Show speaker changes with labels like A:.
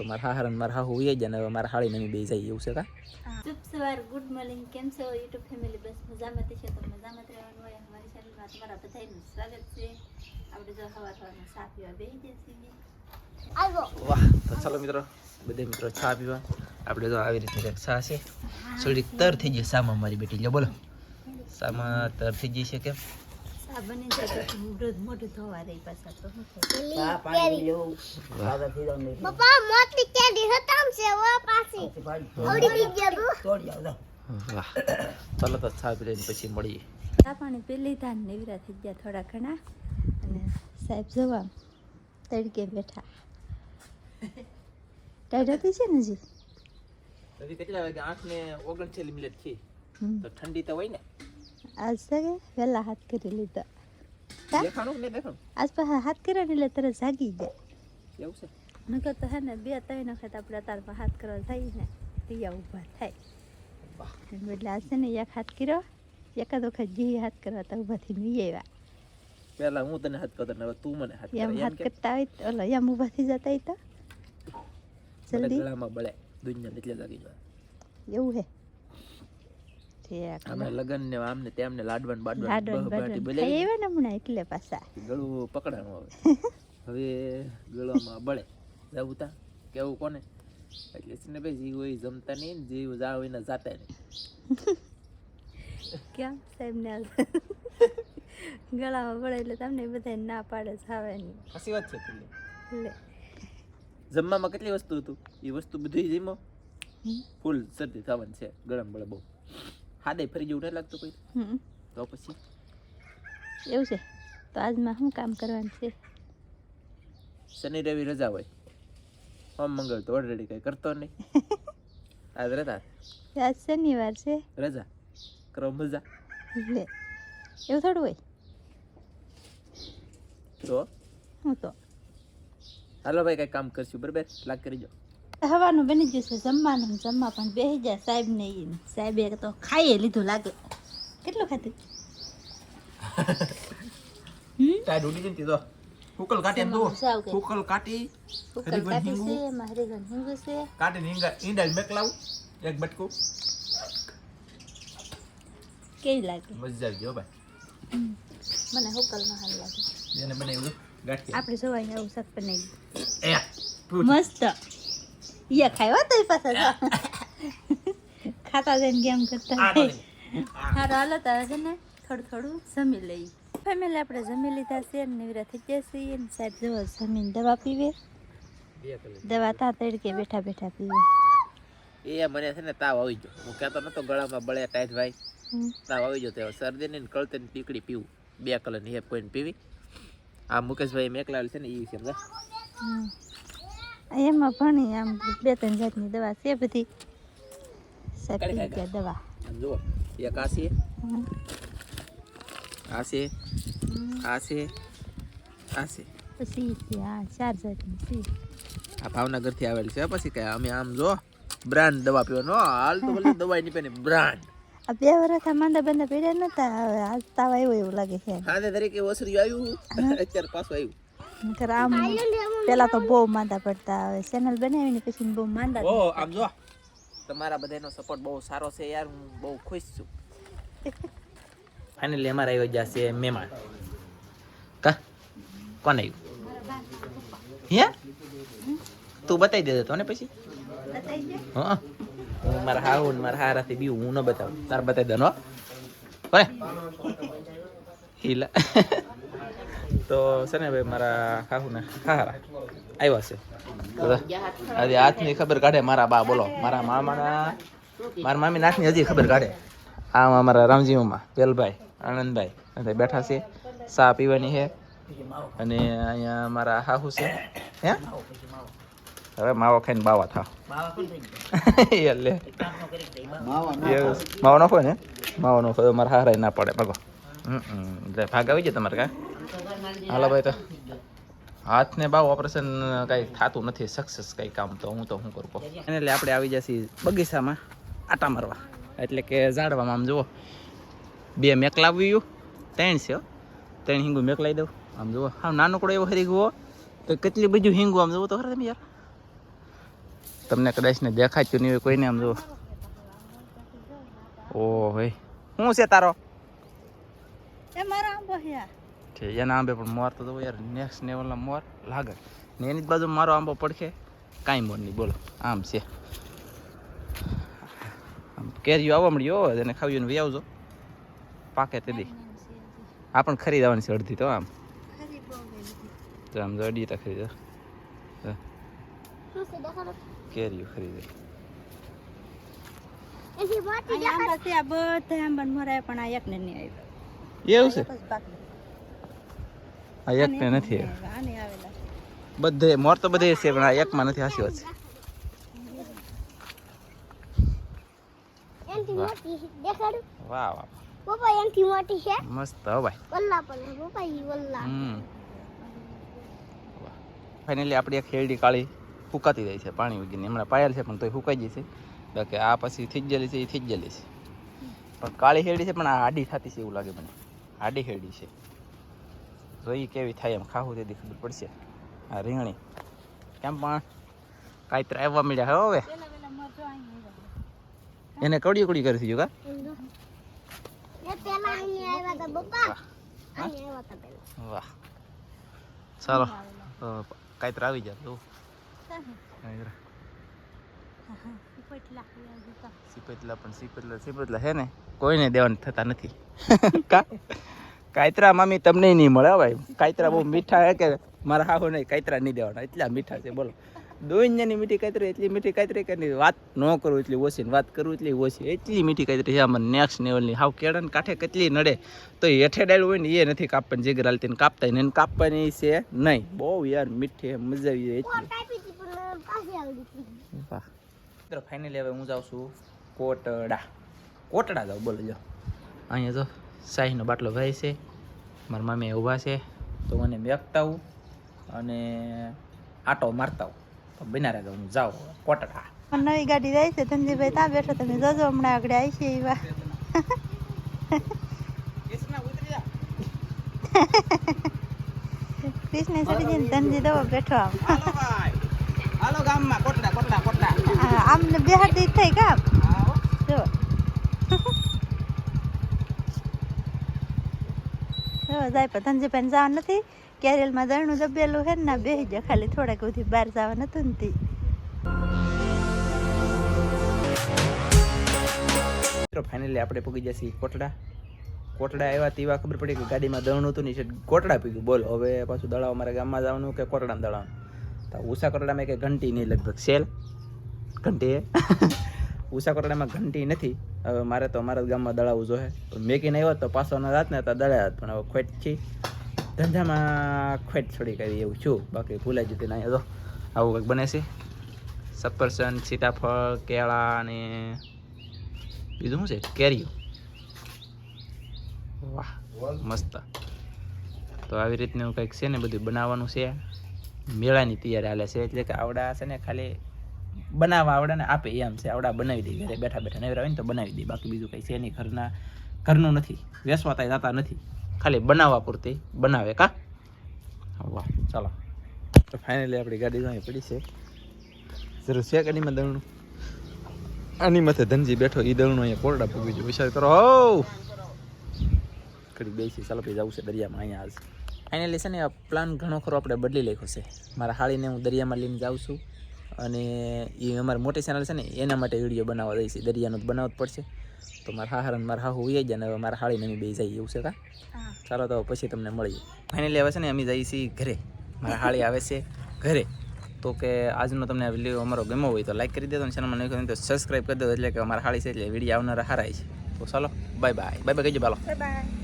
A: તો મારા હાહર અને મારા હાહુ ઉઈ જાય અને હવે મારા હાળી નમી બે જઈએ એવું છે કા?
B: શુભ સવાર ગુડ મોર્નિંગ. કેમ છો? યુટ્યુબ ફેમિલી બસ મજામાં જ છે. તો મજામાં રહેવાનું હોય. અમારી ચેનલમાં તમારા બધાનું સ્વાગત છે. આપણે જો હવા થવાનું સા પીવા બેસી જઈએ
A: વાહ તો ચાલો મિત્રો બધે મિત્રો ચા પીવા. આપણે તો આવી રીતે ચા છે. થોડીક તર થઈ ગઈ સામા મારી બેટી. લે બોલો. સામા તર થઈ છે કેમ?
B: સા બની મોઢું મોઢું ધોવા રહી પાછા તો.
C: પપ્પા મોટી કેડી હતામ છે ઓ પાછી. થોડી બી ગયું
A: વાહ. ચાલો તો ચા પી લઈને પછી મળીએ.
B: ચા પાણી પી લીધા ને નેવરા થઈ ગયા થોડા ઘણા. અને સાહેબ જોવા તડકે બેઠા. ટાઈટ હતી છે ને જી
A: હજી કેટલા વાગે? આઠ ને ઓગણચાલીસ
B: મિનિટથી.
A: તો ઠંડી તો હોય ને.
B: આજ કે વહેલા હાથ કરી લીધા
A: નહીં
B: આજ પાસે હાથ કર્યા ને એટલે તરત જાગી જાય
A: એવું છે
B: નકર તો હે ને બે ત્રણ વખત આપણે અતારમાં હાથ કરવા થાય ને ટીયા ઊભા થાય. એટલે આ છે ને એક હાથ કર્યો એકાદ વખત જે હાથ કરવા તો ઊભા થઈને ઈ આવ્યા
A: પેલા હું તને હાથ કરતો હવે તું મને હાથ
B: એમ હાથ કરતા હોય તો ઓલો એમ ઊભા થઈ જતા હોય તો જલ્દી
A: ગળામાં બળે દુનિયા એટલે લાગી જાય
B: એવું હે
A: અમે લગન ને આમ ને લાડવાન બાડવાન બાટી બોલે
B: એટલે પાછા.
A: ગળું હવે. હવે ગળામાં બળે. જવું તા? કેવું કોને? એટલે છે ભાઈ જીવ હોય જમતા નહીં ને જીવ જાવ હોય ને જાતા નહીં.
B: કેમ સાહેબ ને ગળામાં પડે એટલે તમને બધા ના પાડે ખાવાની
A: સાચી વાત છે
B: લે.
A: જમવામાં કેટલી વસ્તુ હતું? એ વસ્તુ બધી જમો ફૂલ શરદી થવાની છે ગરમ બળે બહુ. હાડે ફરી જેવું નહીં લાગતું કોઈ
B: હમ.
A: તો પછી?
B: એવું છે? તો આજમાં શું કામ કરવાનું છે?
A: શનિ રવિ રજા હોય. હોમ મંગળ તો ઓલરેડી કઈ કરતો નહીં. આજ રજા?
B: આજ શનિવાર છે.
A: રજા? કરો મજા.
B: લે એવું થોડું હોય?
A: તો?
B: હું તો.
A: હાલો ભાઈ કઈ કામ કરશું બરાબર? લાગ કરી જાઓ
B: હવાનું બની ગયું છે જમવાનું જમવા પણ બેસી જાય સાહેબ ને. સાહેબે તો ખાઈએ લીધું લાગે. કેટલું ખાધું?
A: ટાઈડ ઉડી જતી તો કુકલ કાટી એમ જુઓ
B: સાવ કે
A: કુકલ કાટી
B: કુકર
A: હરીગન
B: કાઢી
A: હિંગુ.
B: છે હરીગન હિંગુ છે.
A: ઈંડા જ મેકલાવું એક બટકું.
B: કેવી લાગે?
A: મજા આવી ગયો ભાઈ.
B: મને હુકલમાં હાલ લાગે.
A: એને બનાવ્યું ગાંઠિયા.
B: આપણે સવાય આવું શાક બનાવી
A: એ ફ્રૂટ.
B: મસ્ત. ઈયા ખાવા તો પાછા. ખાતા જઈને ગેમ કરતા
A: તો.
B: હારું હાલો તારે છે ને થોડું થોડું જમી લઈ ફેમિલી આપણે જમી લીધા છે ને નિવરા થઈ ગયા છીએ ને સાહેબ જો જમીન દવા પીવે.
A: બે કલાક.
B: દવા તા તડકે બેઠા બેઠા પીવે.
A: એ મને છે ને તાવ આવી ગયો. હું કહેતો નતો ગળામાં બળે ટાઈટ ભાઈ. તાવ આવી ગયો તો શરદી ને કળતે ને પીકડી પીવું. બે કલરની હેપ કોઈને પીવી. આ મુકેશભાઈ મેકલાલ છે ને એ સમજા.
B: એમાં ભણી આમ બે ત્રણ જાતની દવા છે બધી. દવા.
A: જુઓ એક આ છે. આ છે. આ છે આ છે.
B: પછી હા ચાર જાતની છે.
A: આ ભાવનગરથી આવેલ છે પછી કઈ અમે આમ જો બ્રાન્ડ દવા પીવાનો. હાલ તો ભલે દવા ની પેને બ્રાન્ડ.
B: આ બે વર્ષ માંદા બંદા પડ્યા નતા હવે આજ તાવ આવ્યો એવું લાગે છે.
A: તરીકે ઓસર્યું આવ્યું. અત્યારે પાછું આવ્યું.
B: નકર આમ પેલા તો બહુ માંદા પડતા આવે. ચેનલ બનાવીને પછી બહુ માંદા
A: ઓ આમ જો. તમારા બધાનો સપોર્ટ બહુ સારો છે યાર હું બહુ ખુશ છું. ફાઇનલી અમારા આવ્યો ગયા છે મહેમાન. કા? કોણ આવ્યું હે? તું બતાવી દેજો તો ને પછી. હા હું. મારા હા હું મારા હારાથી બી હું ન બતાવું. તાર બતાવી દે નો હીલા. તો છે ને ભાઈ મારા હાહુને હારા આવ્યા છે. આજે હાથની ખબર કાઢે મારા બા, બોલો. મારા મામાના, મારા મામી નાથની હજી ખબર કાઢે. આ અમારા રામજી મામા, પેલભાઈ, આનંદભાઈ. અને બેઠા છે. ચા પીવાની છે. અને અહીંયા મારા હાહુ છે. હે? હવે માવો ખાઈને બાવા થા એટલે. માવો નાખો ને? માવો નખો મારા હારાય ના પડે. ભાગો. એટલે ભાગ આવી જાય તમારે કા? હાલો ભાઈ તો. હાથને બાવ ઓપરેશન કઈ થતું નથી સક્સેસ કઈ કામ તો હું તો શું કરું એને એટલે આપણે આવી જશે બગીચામાં આટા મારવા. એટલે કે ઝાડવામાં આમ જુઓ. બે મેકલાવ્યું ત્રણ છે હો. ત્રણ હિંગુ મેકલાવી દઉં આમ જુઓ. હા નાનકડો એવો હરી ગયો તો કેટલી બીજું હિંગુ આમ જુઓ તો ખરા તમે યાર. તમને કદાચ ને દેખાતું નહીં હોય કોઈને આમ જુઓ. ઓ ભાઈ શું છે તારો?
B: એ મારા આંબો છે.
A: છે એના આંબે પણ મોર તો યાર નેક્સ્ટ લેવલના મોર લાગે. ને એની જ બાજુ મારો આંબો પડખે કાંઈ મોર નહીં બોલો. આમ છે. આમ કેરીઓ આવવા મળ્યો એને ખાવી વી આવજો. પાકે તે દી. આ પણ ખરીદવાની છે અડધી તો આમ.
B: ખરી બહુ ગઈ.
A: તો આમ જો અડી તો ખરીદો કેરીઓ ખરીદે એવું છે. આ એક ને નથી. બધે મોર તો બધે છે પણ આ એકમાં નથી હાસી વાત છે વાહ.
C: મોટી છે. દેખાડું?
A: વાહ વાહ.
C: પપ્પા એનથી મોટી છે.
A: મસ્ત હો ભાઈ.
C: વલ્લા પણ પપ્પા ઈ વલ્લા.
A: હમ. ફાઇનલી આપણી એક હેરડી કાળી ફૂકાતી જાય છે પાણી ઉગીને હમણાં પાયેલ છે પણ તોય ફૂકાઈ છે. બાકી આ પછી જ છે એ જ છે. પણ કાળી હેરડી છે પણ આ આડી થતી છે એવું લાગે મને. આડી હેરડી છે. જોઈ કેવી થાય એમ? ખાવું તેથી ખબર પડશે. આ રીંગણી. કેમ પણ? કાંઈ આવવા મળ્યા હવે. એને કડી કડી કરી દીધું કા? વાહ. ચાલો કાંઈ આવી જાય. તો. સિપેટલા પણ સિપેટલા સિપેટલા હે ને, કોઈને દેવાની થતા નથી. કા? કાયતરા મામી તમને નહીં મળે, ભાઈ. કાયતરા બહુ મીઠા હે કે મારા હાહુ નહીં, કાયતરા નહીં દેવાના. એટલા મીઠા છે, બોલો. દોઈન્યાની મીઠી કાયતરી, એટલી મીઠી કાયતરી કે નહીં? વાત ન કરું, એટલી ઓછી વાત કરું, એટલી ઓછી. એટલી મીઠી કાયતરી છે, આમાં નેક્સ્ટ લેવલની હાવ કેળાને કાંઠે કેટલી નડે? તો હેઠે ડાયલ હોય ને, એ નથી કાપવાની જીગર હાલતી કાપતા એને કાપવાની છે નહીં. બહુ યાર મીઠી મજા આવી જાય એટલી. વાહ. મિત્રો ફાઇનલી હવે હું જાઉં છું કોટડા. કોટડા જાઉં, બોલો જો અહીંયા જો. શાહીનો બાટલો ભાઈ છે મારા મામી ઊભા છે તો મને મેકતા અને આટો મારતા તો બિનારા હું જાઉં કોટડા
B: નવી ગાડી જાય છે ધનજીભાઈ ત્યાં બેઠો તમે જોજો હમણાં આગળ આવી છે એવા. કૃષ્ણ ચડી જઈને ધનજી દવા બેઠો આમ.
A: હાલો ભાઈ. હાલો ગામમાં કોટડા કોટડા કોટડા
B: આમને બેહાડી થઈ કામ
A: આવો
B: જો જો જાય, પણ ધનજીભાઈ જવા નથી. કેરેલમાં દરણું દબેલું હે ને બેસી જાય ખાલી થોડાક સુધી બહાર જવા નતું ને
A: ફાઇનલી આપણે પગી જશે કોટડા. કોટડા આવ્યા તેવા ખબર પડી કે ગાડીમાં દળણ હતું ને છે કોટડા પીગું બોલો, હવે પાછું દળાવ મારા ગામમાં જવાનું કે કોટડામાં દળાવવાનું તો ઉષા કોટડામાં કે ઘંટી નહીં, લગભગ સેલ. ઘંટી એ ઉષા કોટડામાં ઘંટી નથી. હવે મારે તો અમારા ગામમાં દળાવવું જોઈએ મેકીને આવ્યો તો પાછો ન રાત ને તો દળ્યા પણ હવે ખોટ છી ધંધામાં ખોટ છોડી કરી એવું છું. બાકી ભૂલાઈ જતી ના તો આવું કંઈક બને છે. સફરસન, સીતાફળ, કેળા અને બીજું શું છે? કેરીઓ. વાહ, મસ્ત. તો આવી રીતનું કંઈક છે ને બધું બનાવવાનું છે. મેળાની તૈયારી હાલે છે. એટલે કે આવડા છે ને ખાલી બનાવવા આવડે ને આપે એમ છે. આવડા બનાવી દે ઘરે બેઠા બેઠા નવરા હોય ને તો બનાવી દે. બાકી બીજું કંઈ છે નહીં. ઘરના ઘરનું નથી. વેસવાતા જતા નથી. ખાલી બનાવવા પૂરતી બનાવે કા? વાહ. ચાલો. તો ફાઇનલી આપણી ગાડી અહીં પડી છે. જરૂર છે ગાડીમાં દળનું? આની માથે ધનજી બેઠો એ દળનો અહીંયા કોરડા પૂગી જો વિચાર કરો. હો કરી બેસી ચાલો પછી જવું છે દરિયામાં. અહીંયા આજ ફાઇનલી છે ને પ્લાન ઘણો ખરો આપણે બદલી લખ્યો છે. મારા હાળીને હું દરિયામાં લઈને જાઉં છું. અને એ અમારી મોટી ચેનલ છે ને એના માટે વીડિયો બનાવવા દઈશ. દરિયાનું જ બનાવવું જ પડશે. તો મારા હાહર અને મારા હાહુ ઉઈ જાય ને હવે મારા હાળીને અમે બે જઈએ એવું છે કા? ચાલો તો પછી તમને મળીએ. ફાઇનલી હવે છે ને અમે જઈએ છીએ ઘરે. મારા હાળી આવે છે ઘરે. તો કે આજનો તમને વીડિયો અમારો ગમ્યો હોય તો લાઈક કરી દેજો અને ચેનલમાં નહીં તો સબસ્ક્રાઈબ કરી દેજો. એટલે કે અમારા હાળી છે એટલે વીડિયો આવનારા હારાય છે. તો ચાલો બાય બાય બાય બાય કહીજો બાલો.
B: Bye bye